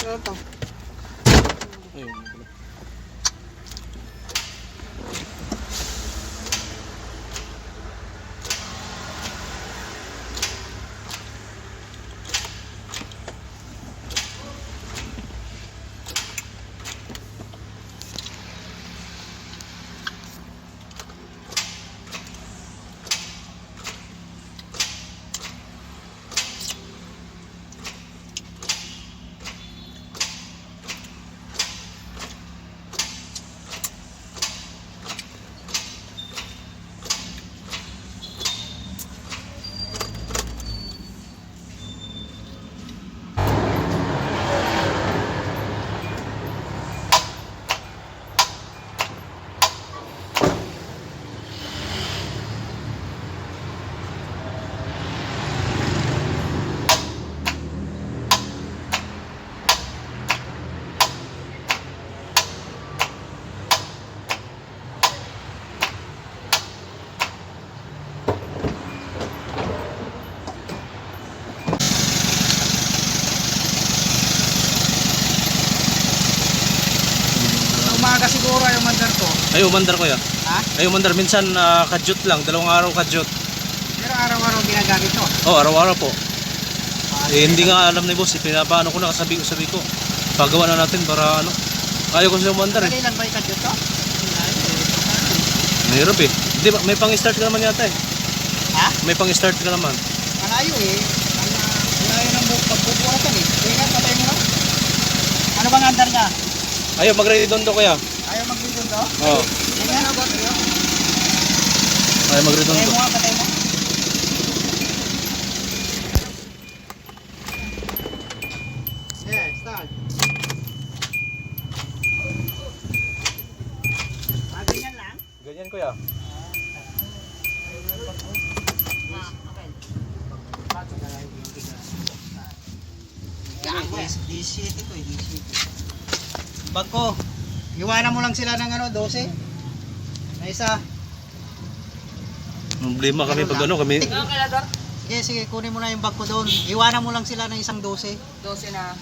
Ano to? Ayun. Sa umaga siguro yung mandar ko. Ay, umandar ko ya. Ha? Ay, umandar. Minsan ah, kadyot lang. Dalawang araw kadyot. Pero araw-araw ginagamit to. Oh, araw-araw po. Ah, Eh, hindi nga alam ni boss. Eh, pinapaano ko na. Sabi ko, sabi ko. Pagawa na natin para ano. Ayaw ko siya umandar eh. Dali lang ba ikat to? Mahirap eh. Hindi ba? May pang-start ka naman yata eh. Ha? May pang-start ka naman. Malayo eh. Malayo ng pagbubuhatan eh. Kaya nga, patay mo na. Ano bang andar niya? Ayaw, mag-ready doon to kuya. Magbidon to? Oo. Ba kayo? Ayaw, mag-ready doon Patay to. mo nga, patay mo. Yeah, start. Ah, ganyan lang? Ganyan kuya. D7 Iwanan mo lang sila ng ano, 12. Na isa. Problema kami pag ano kami. Sige, sige, kunin mo na yung bag ko doon. Iwanan mo lang sila ng isang 12. 12 na.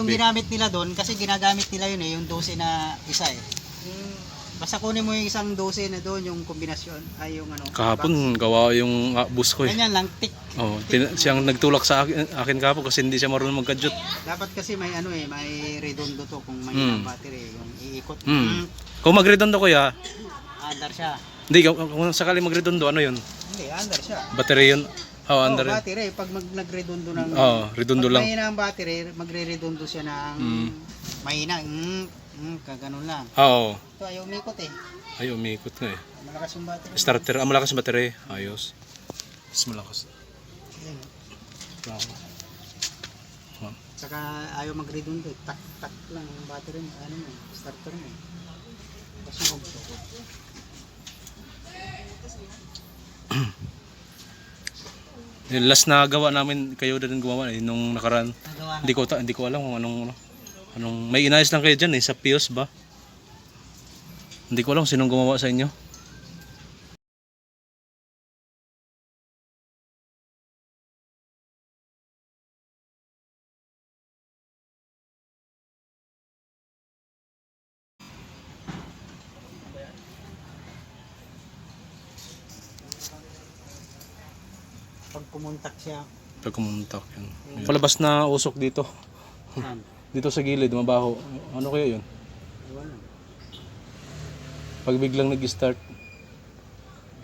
Yung ginamit nila doon, kasi ginagamit nila yun eh, yung 12 na isa eh. Basta kunin mo yung isang 12 na doon, yung kombinasyon, ay yung ano. Kahapon gawa yung ah, bus ko box. eh. Ganyan lang, tick. Oh, tin- siyang nagtulak sa akin, akin kahapon kasi hindi siya marunong magkadyot. Dapat kasi may ano eh, may redondo to kung may Mm. battery, yung iikot. Mm. Kung mag-redondo kuya, Under siya. hindi kung, kung sakali mag-redondo ano yun? Hindi, under siya. Battery yun. Oh, Oh, under yun. battery. Pag mag nagredondo ng... Oh, redondo pag lang. mahina ang battery, magre-redondo siya ng... Mm. Mahina. Mm, mm, kaganon lang. Oo. Ito ayaw umikot eh. Ay, umikot nga eh. Malakas yung battery. Starter, ah, malakas yung battery. Ayos. Mas malakas. Ayan. Wow. Ah. Saka ayaw magredondo. eh. Tak, tak lang ang battery mo. Ano mo, starter mo. Pasunog to. Yung last na gawa namin, kayo din gumawa eh, nung nakaraan. Hindi ko, ta- hindi ko alam kung anong, ano, anong, may inayos lang kayo dyan eh, sa Pios ba? Hindi ko alam sinong gumawa sa inyo. Pag pumuntak siya. Pag kumuntak yun. Palabas na usok dito. Saan? Dito sa gilid, mabaho. Ano kaya yun? Pag biglang nag-start.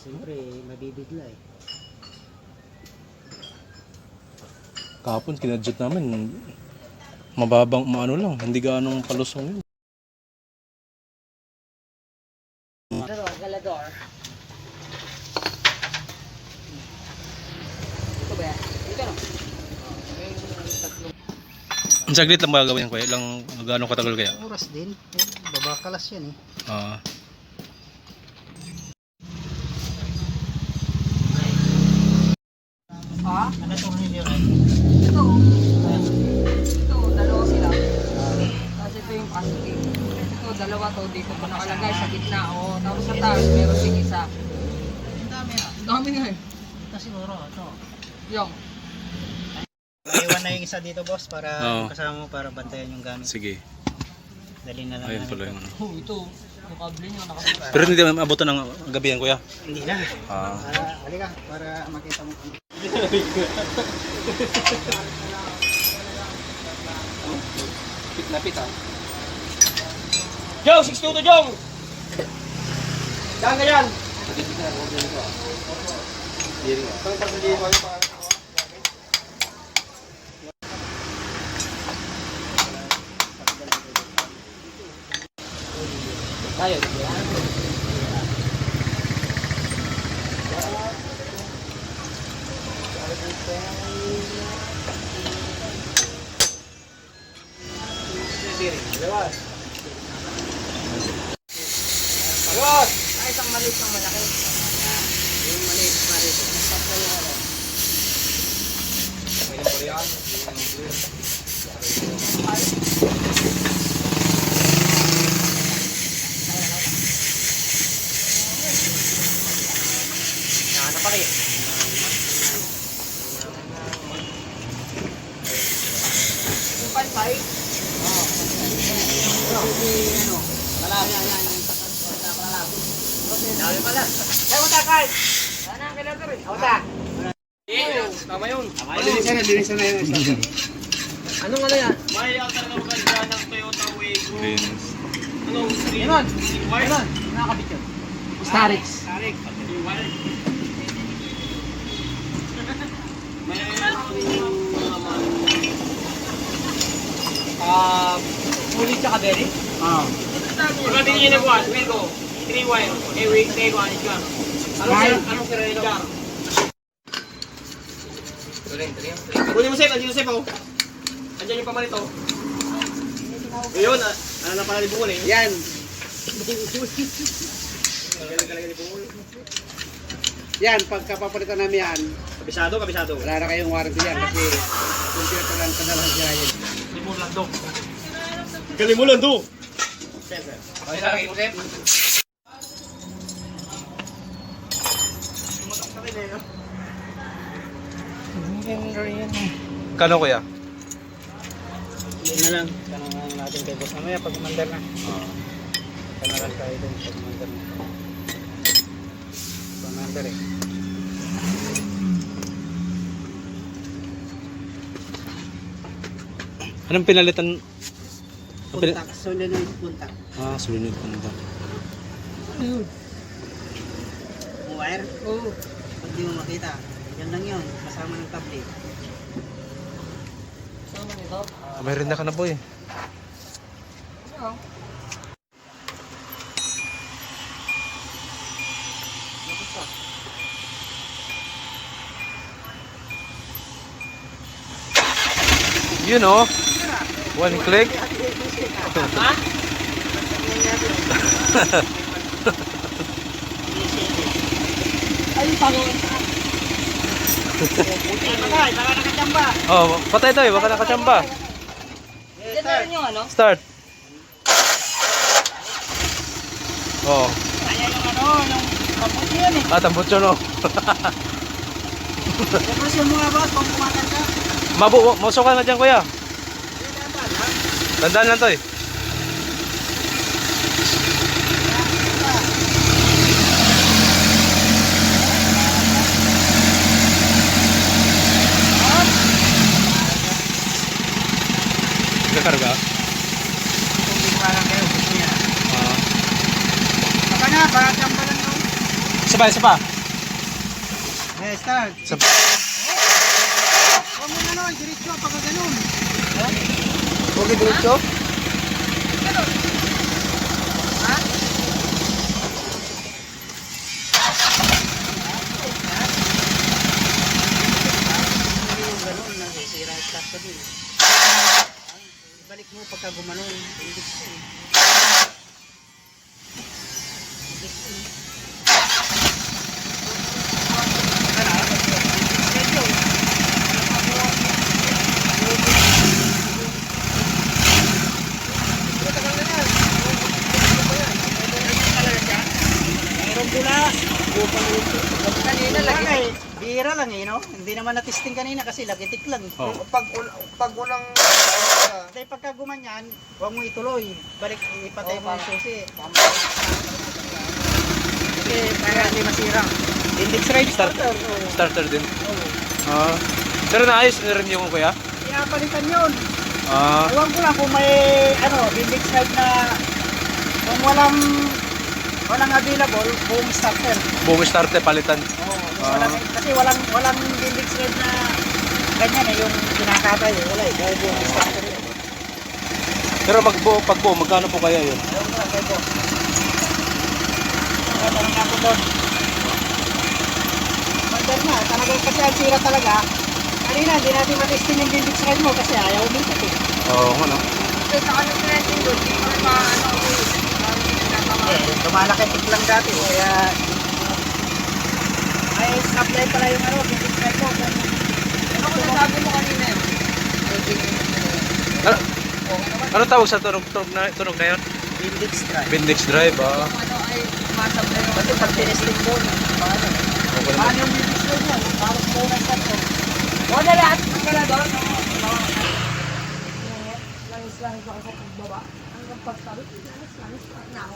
Siyempre, mabibigla eh. Kahapon, kinadjut namin. Mababang, maano lang. Hindi gaanong palusong yun. Galador, galador. Ito ba yan? Ito no? Ang saglit lang ba gawin kuya? Ilang, gaano katagal kaya? Oras din. Eh, babakalas yan eh. Ah, Ha? Ano ito ninyo rin? Ito. Ito, dalawa sila. Tapos ito yung asking. Ito, dalawa to. Dito pa nakalagay sa gitna. O, tapos sa taas, meron isa. Ang dami ah. Dami nga eh. Ito siguro, ito. Yung. Iwan na yung isa dito boss para Oo. kasama mo para bantayan yung gamit. Sige. Dali na lang Ayun namin pala yung ano. Oh, ito. Yung kable niyo, nakapit. Pero hindi maabutan ng gabihan kuya. Hindi na. Ah. Para, halika, para makita mo. Lapit ah. Jong, 6 to Jong! Saan ka yan? Tayo. Agos! Ay, isang maliit, isang malaki. Yung maliit, maliit. Sakto yung ano. Ano Pansay? Oo. Ano? Malaki. Yan, yan, yung tatas. Malaki. Dami pala. Ay, uta, Carl! Sana ang kailangan rin. Uta! Tama yun. Linis na, linis na isa. Anong ano yan? May alternative ka dyan ng Toyota Waygo. Linis. Ano? Wire? Ganon. Nakakabit yun. Starix. Tarik. Wire. May Ah, Fully tsaka berry? Oo. Mga tingin na buwan, Waygo. 3 wire. It's gone. Anong Bye. sir? Anong sir? It's gone. Kunin mo sir, andito sir po. Andyan yung pamarito. Ayun, ah, ano na pala ni Bungol eh. Yan. Yan, pagka papalitan namin yan, Kabisado, kabisado. wala na kayong warranty yan kasi computer lang siya yan. Limulando. Okay, lagi mo, Sep. Kano kuya? Yun na lang. Tanong natin kay boss mamaya pag umandar na. Tanong lang tayo dun pag umandar na. Pag umandar eh. Anong pinalitan? Puntak, solenoid puntak. ah, sulinod ko na. Ayun. Yung wire, Oo. pag di mo makita, yan lang yun, kasama ng tablet. Sama nito. Ah, Mayroon na ka na boy. Oo. You know. One click. Ay. Patay, baka nakachamba. Oh, patay tayo, baka nakachamba. Ano? Start. Oh, Kaya yung ano, yung kaputi yan eh. ah, tambot yun oh. Tapos yung mga boss, kung kumakan ka, Mabu, mauso ka na dyan kuya. Tandaan lang to eh. Kakarga? kung di kumakan kayo, gusto niya. Ah. Isa pa, isa pa. Eh, start. Isa pa. Huwag mo na nun, diretso, pagka ganun. Okay, diretso. Ka din. Ibalik mo pagka gumanon. Hindi ko eh. Kanina lagi. Bihira lang eh, no? Hindi naman na-testing kanina kasi lagitik lang. Oh. Pag, pag unang Kasi pagka gumanyan, huwag mo ituloy. Balik, ipatay mo yung susi. Kasi para hindi masira. Index Start. starter. oh. Starter din. Ah. Pero naayos na rin yung kuya? Kaya palitan yun. Ah. Ewan ko lang kung may ano, index rate na kung walang walang available, boom starter. Buong starter palitan. Oo, Ah. Walang, kasi walang walang index rate na ganyan eh, yung kinakatay eh. Wala eh, dahil boom starter yun. Pero pag buo, pag buo, magkano po kaya yun? Ewan ko lang, kaya po. Tanong ako doon. Mandar na, talagang kasi ang sira talaga. Kanina, hindi natin matesting yung index rate mo kasi ayaw umikat eh. Oo, ano? Kasi sa kanya trending doon, hindi kami maano ulit. Parang hindi nagkakawa. Eh, lumalaki lang dati, kaya ay, supply pala yung ano, bibigyan ko. Ano ko nasabi mo kanina yun? Ano? Ano tawag sa tunog, tunog, na, tunog na yun? Bindix drive. Bindix drive, ah. Ano ay sumasablay yung kasi pag tinesting ko, paano? Paano yung bindix drive mo? Tapos mo na sa to. O na lahat, pagkala doon. Langis-langis ako sa pagbaba. Hanggang pagkabit, langis-langis ako.